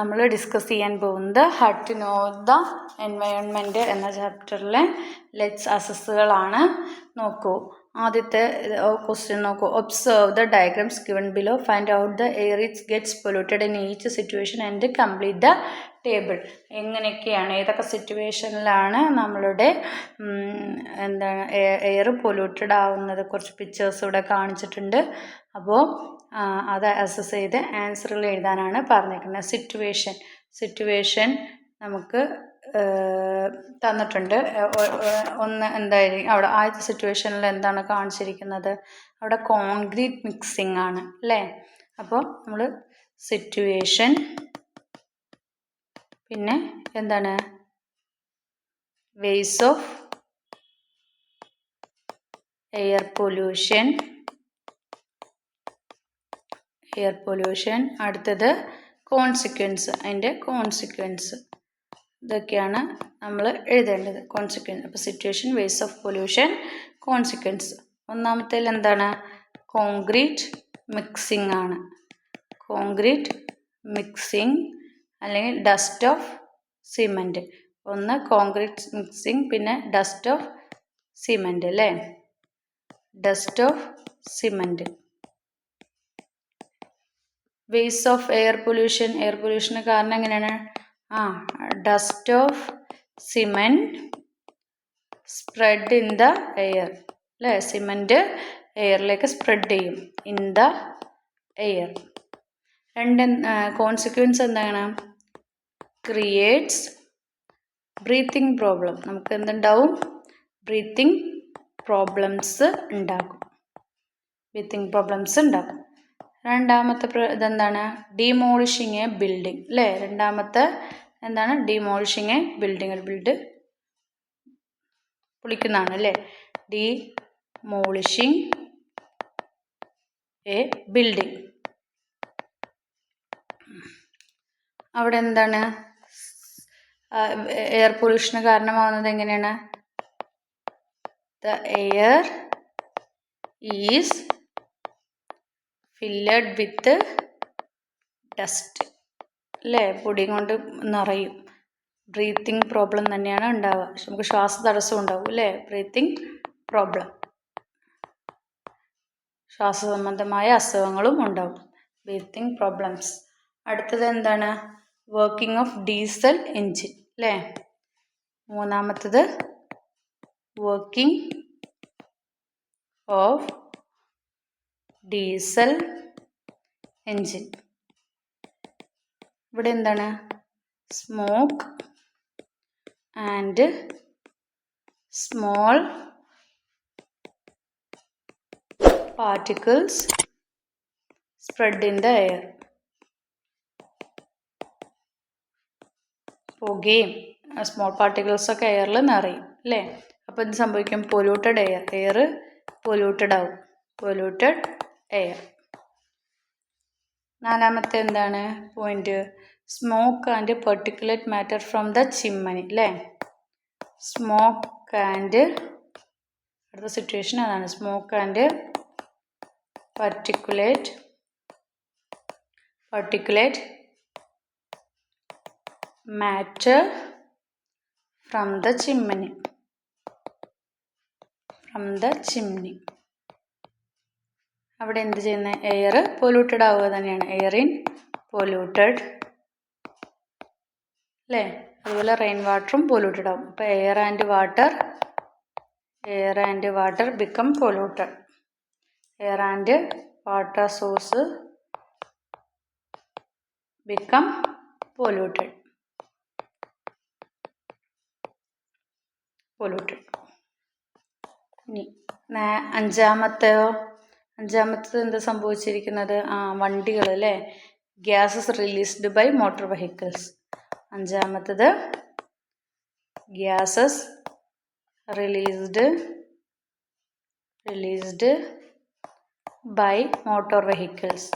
നമ്മൾ ഡിസ്കസ് ചെയ്യാൻ പോകുന്നത് hut to know the environment എന്ന ചാപ്റ്ററിലെ ലെറ്റ്സ് അസസ്സുകളാണ് നോക്കൂ. ആദ്യത്തെ ക്വസ്റ്റ്യൻ നോക്കൂ. Observe the diagrams given below find out the air its gets polluted in each situation and complete the table എങ്ങനെയൊക്കെയാണ്? ഏതൊക്കെ സിറ്റുവേഷനിലാണ് നമ്മളുടെ എന്താണ് എയർ പൊല്യൂട്ടഡ് ആവുന്നത്? കുറച്ച് പിക്ചേഴ്സ് ഇവിടെ കാണിച്ചിട്ടുണ്ട്. അപ്പോൾ അത് അസസ് ചെയ്ത് ആൻസറുകൾ എഴുതാനാണ് പറഞ്ഞേക്കുന്നത്. സിറ്റുവേഷൻ സിറ്റുവേഷൻ നമുക്ക് തന്നിട്ടുണ്ട്. ഒന്ന് എന്തായിരിക്കും അവിടെ ആദ്യത്തെ സിറ്റുവേഷനിൽ എന്താണ് കാണിച്ചിരിക്കുന്നത്? അവിടെ കോൺക്രീറ്റ് മിക്സിംഗ് ആണ് അല്ലേ? അപ്പോൾ നമ്മൾ സിറ്റുവേഷൻ പിന്നെ എന്താണ്? Ways of air pollution air pollution അടുത്തത് കോൺസിക്വൻസ് അതിന്റെ കോൺസിക്വൻസ്. ഇതൊക്കെയാണ് നമ്മൾ എഴുതേണ്ടത്. കോൺസിക്വൻസ് അപ്പോൾ situation ways of pollution consequence ഒന്നാമത്തേൽ എന്താണ്? കോൺക്രീറ്റ് മിക്സിംഗ് ആണ്. കോൺക്രീറ്റ് മിക്സിംഗ് അല്ലെങ്കിൽ ഡസ്റ്റ് ഓഫ് സിമെന്റ് ഒന്ന് കോൺക്രീറ്റ് മിക്സിംഗ് പിന്നെ ഡസ്റ്റ് ഓഫ് സിമെന്റ് അല്ലേ? Dust of cement ways of air pollution air പൊല്യൂഷന് കാരണം എങ്ങനെയാണ്? ആ dust of cement spread in the air അല്ലേ? സിമെന്റ് എയറിലേക്ക് സ്പ്രെഡ് ചെയ്യും ഇൻ ദ എയർ രണ്ട് കോൺസിക്വൻസ് എന്താണ്? ക്രിയേറ്റ്സ് ബ്രീത്തിങ് പ്രോബ്ലം നമുക്ക് എന്തുണ്ടാവും? ബ്രീത്തിങ് പ്രോബ്ലംസ് ഉണ്ടാകും. ബ്രീത്തിങ് പ്രോബ്ലംസ് ഉണ്ടാകും. രണ്ടാമത്തെ ഇതെന്താണ്? ഡിമോളിഷിങ് എ ബിൽഡിംഗ് അല്ലേ രണ്ടാമത്തെ എന്താണ്? ഡിമോളിഷിങ് എ ബിൽഡിംഗ് ഒരു ബിൽഡ് പൊളിക്കുന്നതാണ് അല്ലേ ഡിമോളിഷിങ് എ ബിൽഡിംഗ് അവിടെ എന്താണ്? എയർ പൊല്യൂഷന് കാരണമാവുന്നത് എങ്ങനെയാണ്? The air is filled with dust അല്ലേ പൊടി കൊണ്ട് നിറയും. ബ്രീത്തിങ് പ്രോബ്ലം തന്നെയാണ് ഉണ്ടാവുക. നമുക്ക് ശ്വാസ തടസ്സം ഉണ്ടാവും അല്ലേ ബ്രീത്തിങ് പ്രോബ്ലം ശ്വാസ സംബന്ധമായ അസുഖങ്ങളും ഉണ്ടാവും. ബ്രീത്തിങ് പ്രോബ്ലംസ് അടുത്തത് എന്താണ്? വർക്കിംഗ് ഓഫ് ഡീസൽ എൻജിൻ അല്ലേ മൂന്നാമത്തത് വർക്കിംഗ് ഓഫ് ഡീസൽ എൻജിൻ. ഇവിടെ എന്താണ്? Smoke and small particles spread in the air. പുകയും സ്മോൾ പാർട്ടിക്കിൾസൊക്കെ എയറിൽ നിറയും അല്ലേ? അപ്പോൾ എന്ത് സംഭവിക്കും? പൊല്യൂട്ടഡ് എയർ എയർ പൊല്യൂട്ടഡ് ആവും. പൊല്യൂട്ടഡ് എയർ നാലാമത്തെ എന്താണ് point smoke and particulate matter from the chimney അല്ലേ സ്മോക്ക് ആൻഡ് അടുത്ത സിറ്റുവേഷൻ അതാണ്. Smoke and particulate particulate matter from the chimney from the chimney. അവിടെ എന്ത് ചെയ്യുന്ന എയർ പൊല്യൂട്ടഡ് ആവുക തന്നെയാണ്. എയർ ഇൻ പൊല്യൂട്ടഡ് അല്ലേ? അതുപോലെ റെയിൻ വാട്ടറും പൊല്യൂട്ടഡ് ആവും. അപ്പോൾ air and water air and water become polluted air and water source become polluted polluted ഇനി അഞ്ചാമത്തെയോ? അഞ്ചാമത്തത് എന്താ സംഭവിച്ചിരിക്കുന്നത്? ആ വണ്ടികൾ അല്ലേ? Gases released by motor vehicles അഞ്ചാമത്തത് gases released released by motor vehicles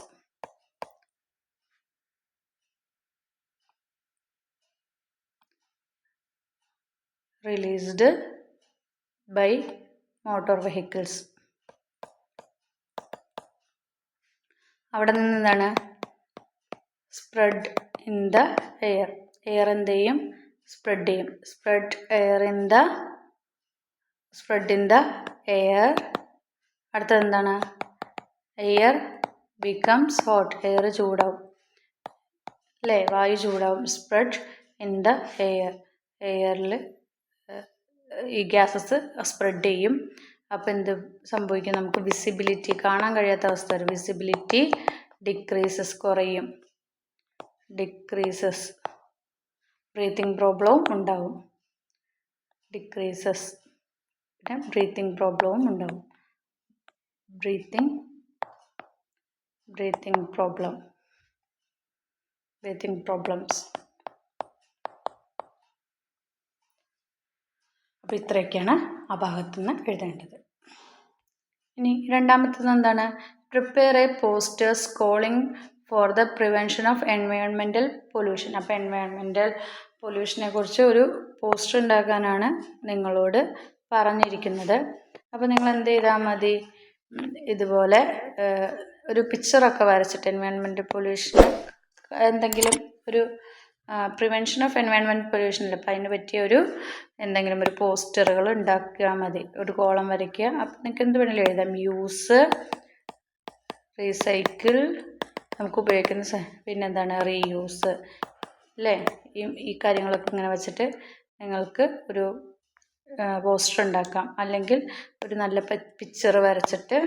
released by motor vehicles. അവിടെ നിന്ന് എന്താണ്? Spread in the air air എന്ത് ചെയ്യും? സ്പ്രെഡ് ചെയ്യും. Spread air in the spread in the air അടുത്തത് എന്താണ്? Air becomes hot air ചൂടാവും. അല്ലേ? വായു ചൂടാവും. സ്പ്രെഡ് ഇൻ ദ എയർ എയറിൽ ഈ ഗ്യാസസ് സ്പ്രെഡ് ചെയ്യും. അപ്പോൾ എന്ത് സംഭവിക്കും? നമുക്ക് വിസിബിലിറ്റി കാണാൻ കഴിയാത്ത അവസ്ഥ വരും. വിസിബിലിറ്റി ഡിക്രീസസ് കുറയും. ഡിക്രീസസ് ബ്രീത്തിങ് പ്രോബ്ലവും ഉണ്ടാവും. ഡിക്രീസസ് പിന്നെ ബ്രീത്തിങ് പ്രോബ്ലവും ഉണ്ടാവും. Breathing breathing problem breathing problems അപ്പോൾ ഇത്രയൊക്കെയാണ് ആ ഭാഗത്തു നിന്ന് എഴുതേണ്ടത്. ഇനി രണ്ടാമത്തത് എന്താണ്? Prepare a posters calling for the prevention of എൻവയോൺമെന്റൽ pollution അപ്പോൾ എൻവയോൺമെന്റൽ പൊല്യൂഷനെ കുറിച്ച് ഒരു പോസ്റ്റർ ഉണ്ടാക്കാനാണ് നിങ്ങളോട് പറഞ്ഞിരിക്കുന്നത്. അപ്പോൾ നിങ്ങൾ എന്ത് ചെയ്താൽ മതി? ഇതുപോലെ ഒരു പിക്ചറൊക്കെ വരച്ചിട്ട് എൻവയോൺമെന്റൽ പൊല്യൂഷൻ എന്തെങ്കിലും ഒരു പ്രിവെൻഷൻ ഓഫ് എൻവയോൺമെന്റ് പൊല്യൂഷൻ അല്ലേ? അപ്പോൾ അതിന് പറ്റിയ ഒരു എന്തെങ്കിലും ഒരു പോസ്റ്ററുകൾ ഉണ്ടാക്കിയാൽ മതി. ഒരു കോളം വരയ്ക്കുക. അപ്പം നിങ്ങൾക്ക് എന്ത് വേണമെങ്കിലും എഴുതാം. യൂസ് റീസൈക്കിൾ നമുക്ക് ഉപയോഗിക്കുന്ന പിന്നെന്താണ്? റീയൂസ് അല്ലേ? ഈ ഈ കാര്യങ്ങളൊക്കെ ഇങ്ങനെ വെച്ചിട്ട് നിങ്ങൾക്ക് ഒരു പോസ്റ്റർ ഉണ്ടാക്കാം. അല്ലെങ്കിൽ ഒരു നല്ല പിക്ചർ വരച്ചിട്ട്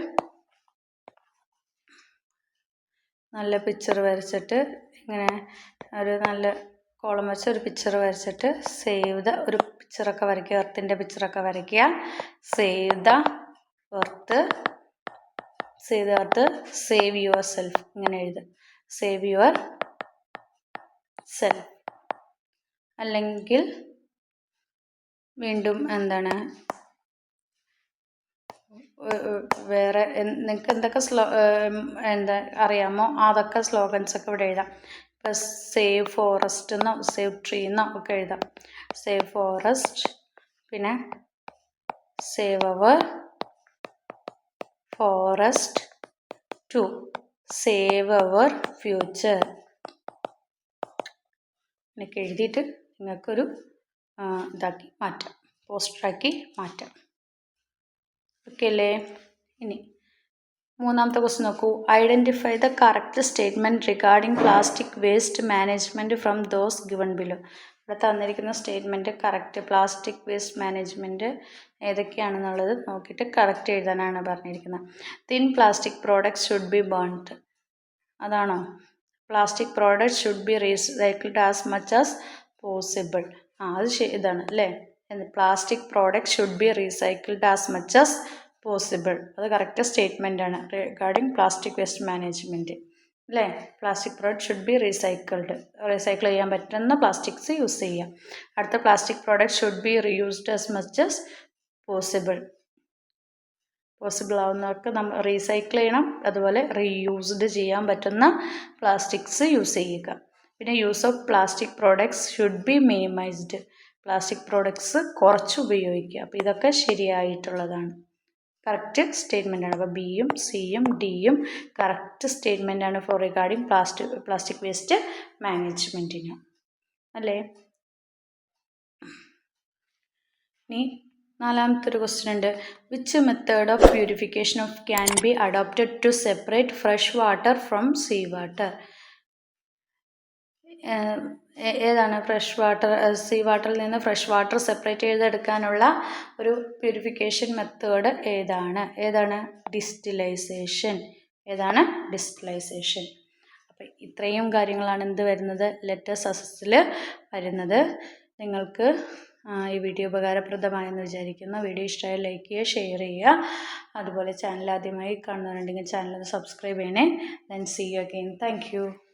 നല്ല പിക്ചർ വരച്ചിട്ട് ഇങ്ങനെ ഒരു നല്ല കോളം വെച്ച് ഒരു പിക്ചർ വരച്ചിട്ട് സേവ് ദ ഒരു പിക്ചറൊക്കെ വരയ്ക്കുക എർത്തിന്റെ പിക്ചറൊക്കെ വരയ്ക്കുക. Save the earth save the earth save your self ഇങ്ങനെ എഴുതുക. സേവ് യുവർ സെൽഫ് അല്ലെങ്കിൽ വീണ്ടും എന്താണ് വേറെ നിങ്ങൾക്ക് എന്തൊക്കെ സ്ലോ എന്താ അറിയാമോ? അതൊക്കെ സ്ലോഗൻസ് ഒക്കെ ഇവിടെ എഴുതാം. ഇപ്പം സേവ് ഫോറസ്റ്റ് എന്നോ സേവ് ട്രീ എന്നോ ഒക്കെ എഴുതാം. സേവ് ഫോറസ്റ്റ് പിന്നെ save our forest too. Save our future. എന്നൊക്കെ എഴുതിയിട്ട് നിങ്ങൾക്കൊരു ഇതാക്കി മാറ്റാം. പോസ്റ്ററാക്കി മാറ്റാം. ഓക്കെ അല്ലേ? ഇനി മൂന്നാമത്തെ ക്വസ്റ്റ് നോക്കൂ. Identify the correct statement regarding plastic waste management from those given below ഇവിടെ തന്നിരിക്കുന്ന statement correct plastic waste management ഏതൊക്കെയാണെന്നുള്ളത് നോക്കിയിട്ട് കറക്റ്റ് എഴുതാനാണ് പറഞ്ഞിരിക്കുന്നത്. Thin plastic product should be burned അതാണോ? Plastic product should be recycled as much as possible ആ അത് ഇതാണ് അല്ലേ? Plastic product should be recycled as much as possible അത് കറക്റ്റ് സ്റ്റേറ്റ്മെന്റ് ആണ്. റിഗാർഡിങ് പ്ലാസ്റ്റിക് വേസ്റ്റ് മാനേജ്മെന്റ് അല്ലേ? Plastic product should be recycled recycle ചെയ്യാൻ പറ്റുന്ന പ്ലാസ്റ്റിക്സ് യൂസ് ചെയ്യാം. അടുത്ത plastic product should be reused as much as possible possible ആവുന്നവർക്ക് നമ്മൾ recycle ചെയ്യണം. അതുപോലെ റീയൂസ്ഡ് ചെയ്യാൻ പറ്റുന്ന പ്ലാസ്റ്റിക്സ് യൂസ് ചെയ്യുക. പിന്നെ use of plastic products should be minimised plastic products കുറച്ച് ഉപയോഗിക്കുക. അപ്പോൾ ഇതൊക്കെ ശരിയായിട്ടുള്ളതാണ്. കറക്റ്റ് സ്റ്റേറ്റ്മെന്റ് ആണ്. അപ്പോൾ ബിയും സിയും ഡിയും കറക്റ്റ് സ്റ്റേറ്റ്മെന്റ് ആണ് for regarding plastic plastic waste മാനേജ്മെന്റിന് അല്ലേ? ഇനി നാലാമത്തെ ഒരു ക്വസ്റ്റ്യൻ ഉണ്ട്. Which method of purification of can be adopted to separate fresh water from sea water ഏതാണ്? ഫ്രഷ് വാട്ടർ സീ വാട്ടറിൽ നിന്ന് ഫ്രഷ് വാട്ടർ സെപ്പറേറ്റ് ചെയ്തെടുക്കാനുള്ള ഒരു പ്യൂരിഫിക്കേഷൻ മെത്തേഡ് ഏതാണ്? ഏതാണ്? ഡിസ്റ്റിലൈസേഷൻ. ഏതാണ്? ഡിസ്റ്റിലൈസേഷൻ. അപ്പം ഇത്രയും കാര്യങ്ങളാണ് എന്ത് വരുന്നത്. ലെറ്റർ സസസിൽ വരുന്നത്. നിങ്ങൾക്ക് ഈ വീഡിയോ ഉപകാരപ്രദമായെന്ന് വിചാരിക്കുന്നു. വീഡിയോ ഇഷ്ടമായി ലൈക്ക് ചെയ്യുക ഷെയർ ചെയ്യുക. അതുപോലെ ചാനൽ ആദ്യമായി കാണുന്നുണ്ടെങ്കിൽ ചാനൽ സബ്സ്ക്രൈബ് ചെയ്യണേ. Then see you again thank